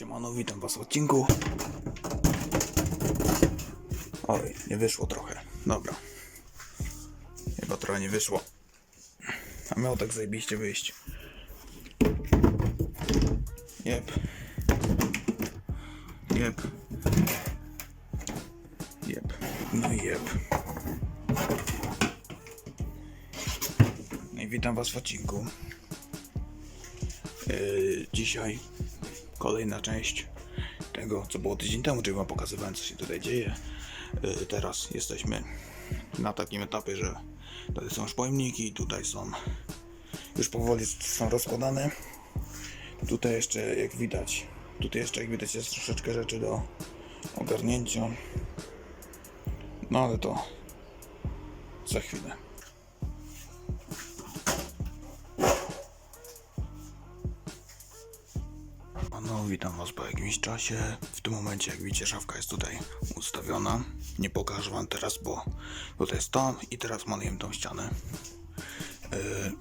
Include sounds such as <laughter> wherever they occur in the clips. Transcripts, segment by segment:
Siemano, witam was w odcinku. Oj, nie wyszło trochę. Dobra. Chyba trochę nie wyszło. A miało tak zajebiście wyjść. Jep. Jep. Jep. No i jep. No i witam was w odcinku. Yy, dzisiaj kolejna część tego, co było tydzień temu, czyli wam pokazywałem, co się tutaj dzieje. Yy, teraz jesteśmy na takim etapie, że tutaj są już pojemniki, tutaj są już powoli są rozkładane. Tutaj jeszcze, jak widać, tutaj jeszcze, jak widać, jest troszeczkę rzeczy do ogarnięcia. No ale to za chwilę. Witam Was po jakimś czasie. W tym momencie, jak widzicie, szafka jest tutaj ustawiona. Nie pokażę Wam teraz, bo tutaj jest to i teraz malujemy tą ścianę. Yy,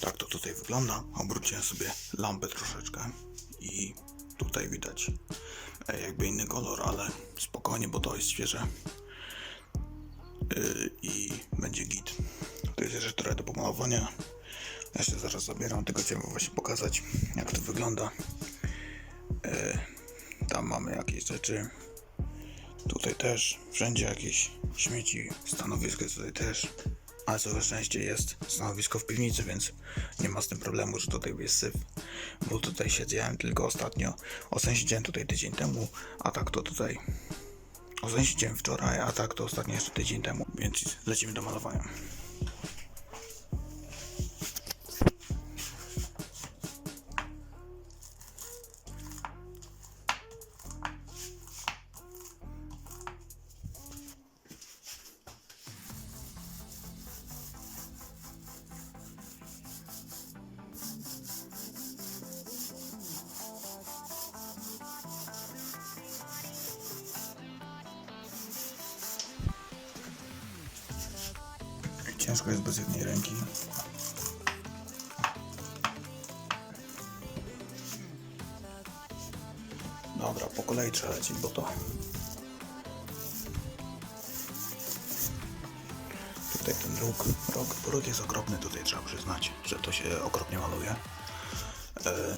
tak to tutaj wygląda. Obróciłem sobie lampę troszeczkę i tutaj widać e, jakby inny kolor, ale spokojnie, bo to jest świeże. Yy, I będzie git. To jest jeszcze trochę do pomalowania. Ja się zaraz zabieram, tylko chciałem właśnie pokazać, jak to wygląda. E, tam mamy jakieś rzeczy. Tutaj też, wszędzie jakieś śmieci. Stanowisko tutaj też. Ale całe szczęście jest stanowisko w piwnicy, więc nie ma z tym problemu, że tutaj jest syf. Bo tutaj siedziałem tylko ostatnio. O sensie siedziałem tutaj tydzień temu, a tak to tutaj. O sensie siedziałem wczoraj, a tak to ostatnio jeszcze tydzień temu. Więc lecimy do malowania. Ciężko jest bez jednej ręki. Dobra, po kolei trzeba lecieć, bo to... Tutaj ten róg, róg, róg jest okropny, tutaj trzeba przyznać, że to się okropnie maluje. E...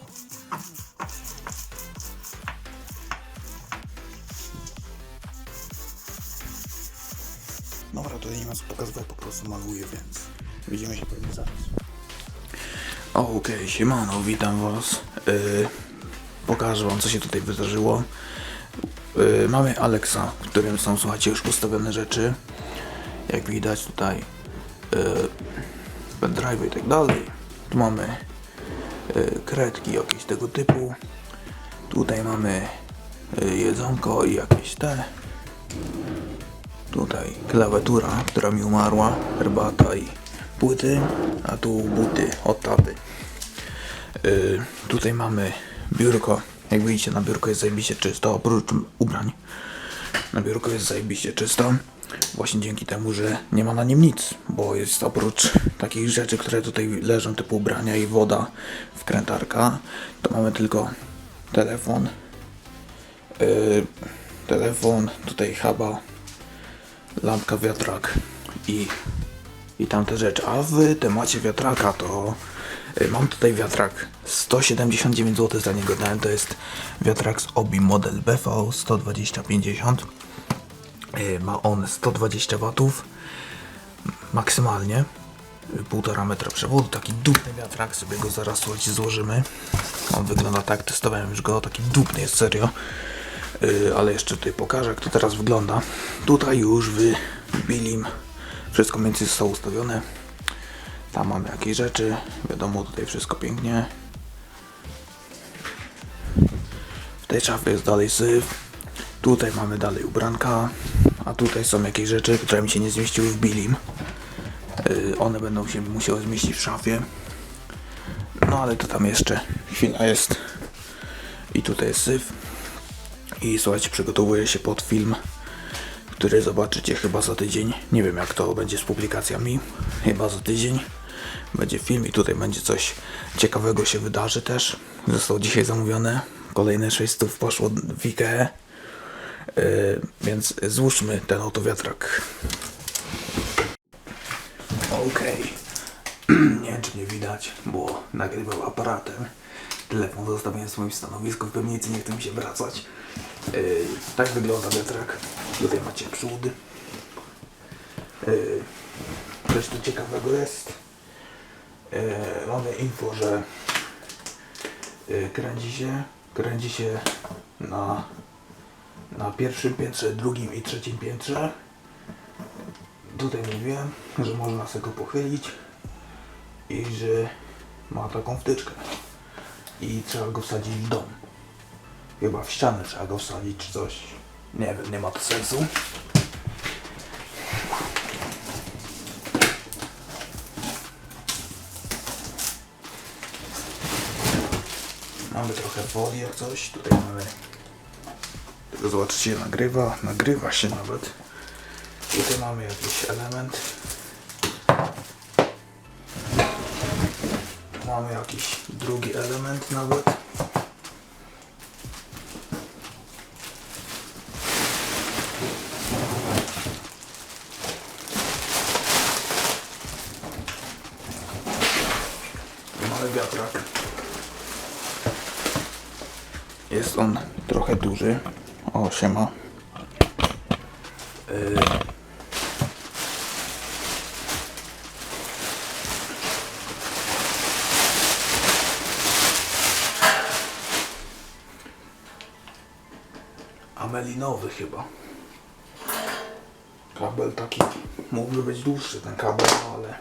tutaj nie ma co pokazywać, po prostu maluję, więc widzimy się pewnie zaraz. Okej, siemano, witam was. Yy, pokażę wam, co się tutaj wydarzyło. Yy, mamy Alexa, w którym są, słuchajcie, już ustawione rzeczy. Jak widać tutaj yy, pendrive i tak dalej. Tu mamy yy, kredki jakieś tego typu. Tutaj mamy yy, jedzonko i jakieś te. Tutaj klawiatura, która mi umarła, herbata i płyty, a tu buty od taty. Yy, tutaj mamy biurko. Jak widzicie, na biurko jest zajebiście czysto, oprócz ubrań. Na biurko jest zajebiście czysto. Właśnie dzięki temu, że nie ma na nim nic, bo jest oprócz takich rzeczy, które tutaj leżą, typu ubrania i woda, wkrętarka, to mamy tylko telefon, yy, telefon, tutaj huba, lampka wiatrak i, i tamte rzeczy. A w temacie wiatraka to y, mam tutaj wiatrak 179 zł za niego dałem. To jest wiatrak z Obi model BV 12050. Y, Ma on 120 watów maksymalnie. y, Półtora metra przewodu, taki dupny wiatrak, sobie go zaraz złożymy. On wygląda tak, testowałem już go, taki dupny jest serio. Yy, ale jeszcze tutaj pokażę, jak to teraz wygląda. Tutaj już w Bilim wszystko więcej zostało ustawione. Tam mamy jakieś rzeczy, wiadomo, tutaj wszystko pięknie. W tej szafie jest dalej syf. Tutaj mamy dalej ubranka, a tutaj są jakieś rzeczy, które mi się nie zmieściły w Bilim. Yy, one będą się musiały zmieścić w szafie. No ale to tam jeszcze chwila jest. I tutaj jest syf. I słuchajcie, przygotowuję się pod film, który zobaczycie chyba za tydzień. Nie wiem jak to będzie z publikacjami. Chyba za tydzień. będzie film i tutaj będzie coś ciekawego się wydarzy też. Został dzisiaj zamówione. Kolejne 600 poszło w IKEA. Yy, więc złóżmy ten oto wiatrak. Okej. <clears throat> nie wiem czy mnie widać, bo nagrywał aparatem. Telefon zostawiłem w swoim stanowisku w piwnicy, nie chce mi się wracać. Yy, tak wygląda wiatrak. Tutaj macie przód. Yy, tu ciekawego jest. Yy, mamy info, że yy, kręci się, kręci się na, na pierwszym piętrze, drugim i trzecim piętrze. Tutaj mówiłem, że można sobie go pochylić i że ma taką wtyczkę i trzeba go wsadzić w dom. Chyba w ścianę trzeba go wsadzić czy coś. Nie wiem, nie ma to sensu. Mamy trochę folii jak coś. Tutaj mamy. Tylko zobaczycie, nagrywa, nagrywa się nawet. Tutaj mamy jakiś element. Mamy jakiś drugi element nawet. Tu Mamy wiatrak. Jest on trochę duży. O, siema. Amelinowy chyba. Kabel taki mógłby być dłuższy ten kabel, no ale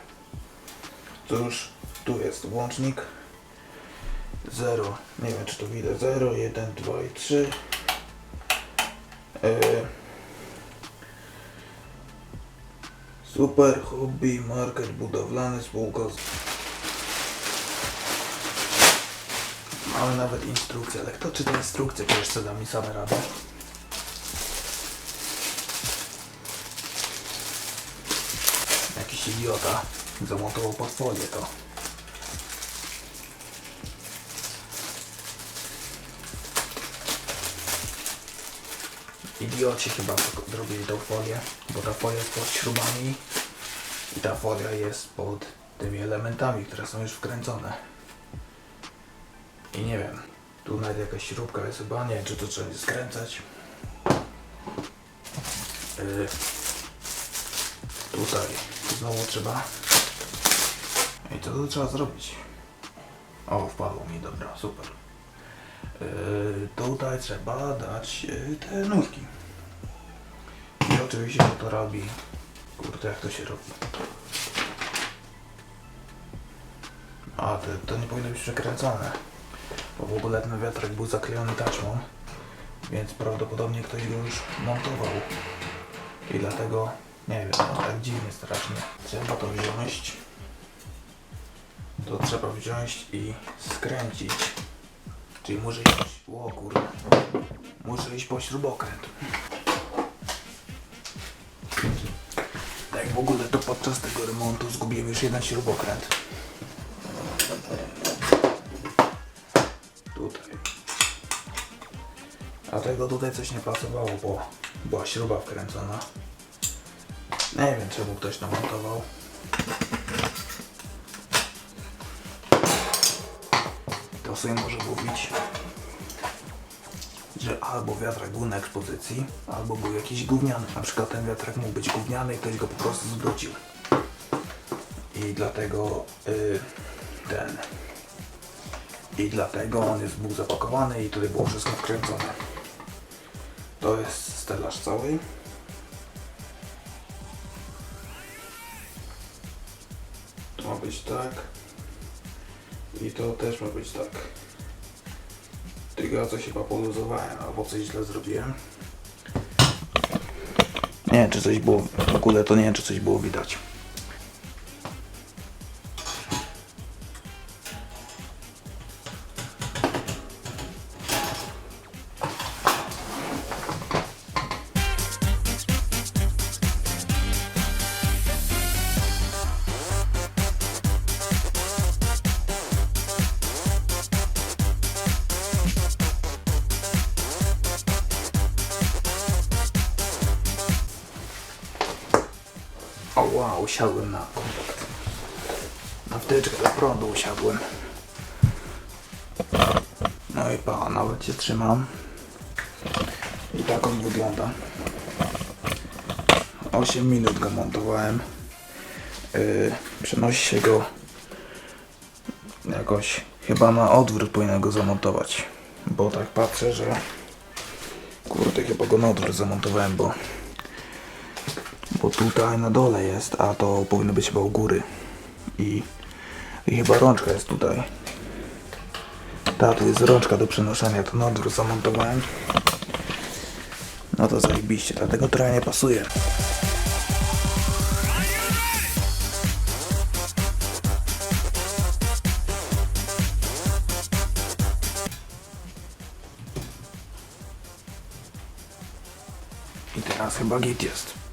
cóż, tu jest włącznik 0, nie wiem czy to widać 0, 1, 2 i 3 e... Super Hobby Market Budowlany spółka. Mamy nawet instrukcję, ale kto czyta instrukcję, to jeszcze da mi same radę. Jakiś idiota zamontował pod to. Idioci chyba zrobili tą folię, bo ta folia jest pod śrubami i ta folia jest pod tymi elementami, które są już wkręcone. I nie wiem, tu nawet jakaś śrubka jest chyba, nie czy to trzeba skręcać. Yy, tutaj znowu trzeba. I co tu trzeba zrobić? O, wpadło mi, dobra, super. Yy, tutaj trzeba dać yy, te nurki. I oczywiście kto to robi. Kurde, jak to się robi? A, to, to nie powinno być przekręcone. Bo w ogóle ten wiatrak był zaklejony taśmą. Więc prawdopodobnie ktoś go już montował. I dlatego, nie wiem, no, tak dziwnie strasznie. Trzeba to wziąć. To trzeba wziąć i skręcić. Czyli muszę iść... O kurde. Muszę iść po śrubokręt. Tak w ogóle to podczas tego remontu zgubiłem już jeden śrubokręt. Tutaj. A tego tutaj coś nie pasowało, bo była śruba wkręcona. Nie wiem czemu ktoś namontował. To sobie może mówić, że albo wiatrak był na ekspozycji, albo był jakiś gówniany. Na przykład ten wiatrak mógł być gówniany i ktoś go po prostu zwrócił. I dlatego y, ten. I dlatego on jest, był zapakowany i tutaj było wszystko wkręcone. To jest stelaż cały. Być tak. I to też ma być tak. Tylko ja coś chyba poluzowałem, albo coś źle zrobiłem. Nie wiem, czy coś było, w ogóle to nie wiem, czy coś było widać. Usiadłem na. Na wtyczkę do prądu usiadłem. No i pa, nawet się trzymam. I tak on wygląda. 8 minut go montowałem. Yy, przenosi się go jakoś chyba na odwrót powinien go zamontować. Bo tak patrzę, że kurde chyba go na odwrót zamontowałem, bo tutaj na dole jest, a to powinno być chyba u góry. I, i chyba rączka jest tutaj. Ta, tu jest rączka do przenoszenia, to na zamontowałem. No to zajebiście, dlatego trochę nie pasuje. I teraz chyba git jest.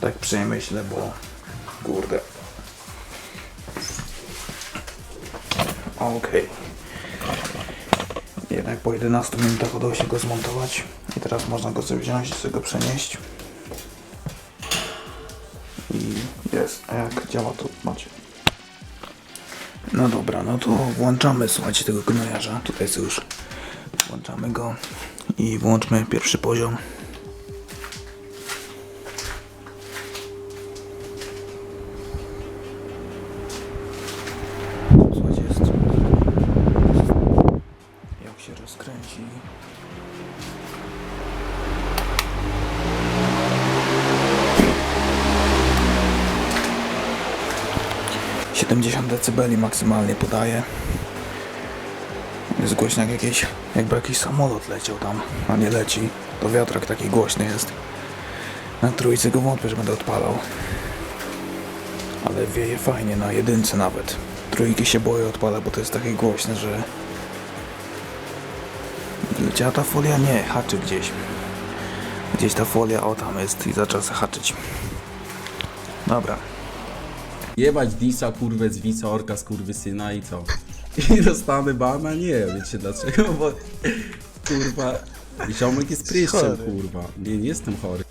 Tak przemyślę, bo kurde. Okej. Jednak po 11 minutach udało się go zmontować. I teraz można go sobie wziąć, sobie go przenieść. I jest. A jak działa to macie. No dobra, no to włączamy, słuchajcie, tego gnojarza. Tutaj sobie już włączamy go i włączmy pierwszy poziom. 70 dB maksymalnie podaje. Jest głośno jak jakiś, jakby jakiś samolot leciał tam, a nie leci. To wiatrak taki głośny jest. Na trójce go wątpię, że będę odpalał. Ale wieje fajnie, na jedynce nawet. Trójki się boję odpala, bo to jest takie głośne, że... Leciała ta folia? Nie, haczy gdzieś. Gdzieś ta folia, o tam jest i zaczęła haczyć. Dobra, Jebać Disa, kurwę z Wica, orka z kurwy syna i co? <laughs> I dostanę bana? Nie, wiecie dlaczego? Bo kurwa, ziomek jest pryszczem, Chory. kurwa. Nie, nie jestem chory.